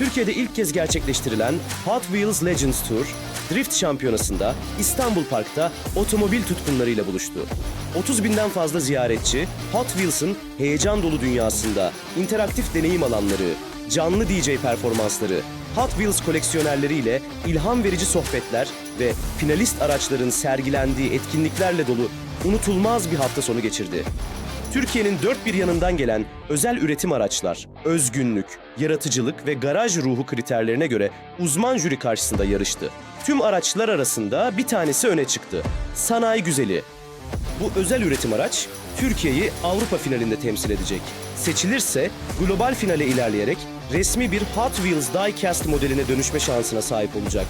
Türkiye'de ilk kez gerçekleştirilen Hot Wheels Legends Tour, Drift Şampiyonası'nda İstanbul Park'ta otomobil tutkunlarıyla buluştu. 30 binden fazla ziyaretçi, Hot Wheels'ın heyecan dolu dünyasında interaktif deneyim alanları, canlı DJ performansları, Hot Wheels koleksiyonerleriyle ilham verici sohbetler ve finalist araçların sergilendiği etkinliklerle dolu unutulmaz bir hafta sonu geçirdi. Türkiye'nin dört bir yanından gelen özel üretim araçlar, özgünlük, yaratıcılık ve garaj ruhu kriterlerine göre uzman jüri karşısında yarıştı. Tüm araçlar arasında bir tanesi öne çıktı. Sanayi Güzeli. Bu özel üretim araç Türkiye'yi Avrupa finalinde temsil edecek. Seçilirse global finale ilerleyerek resmi bir Hot Wheels Diecast modeline dönüşme şansına sahip olacak.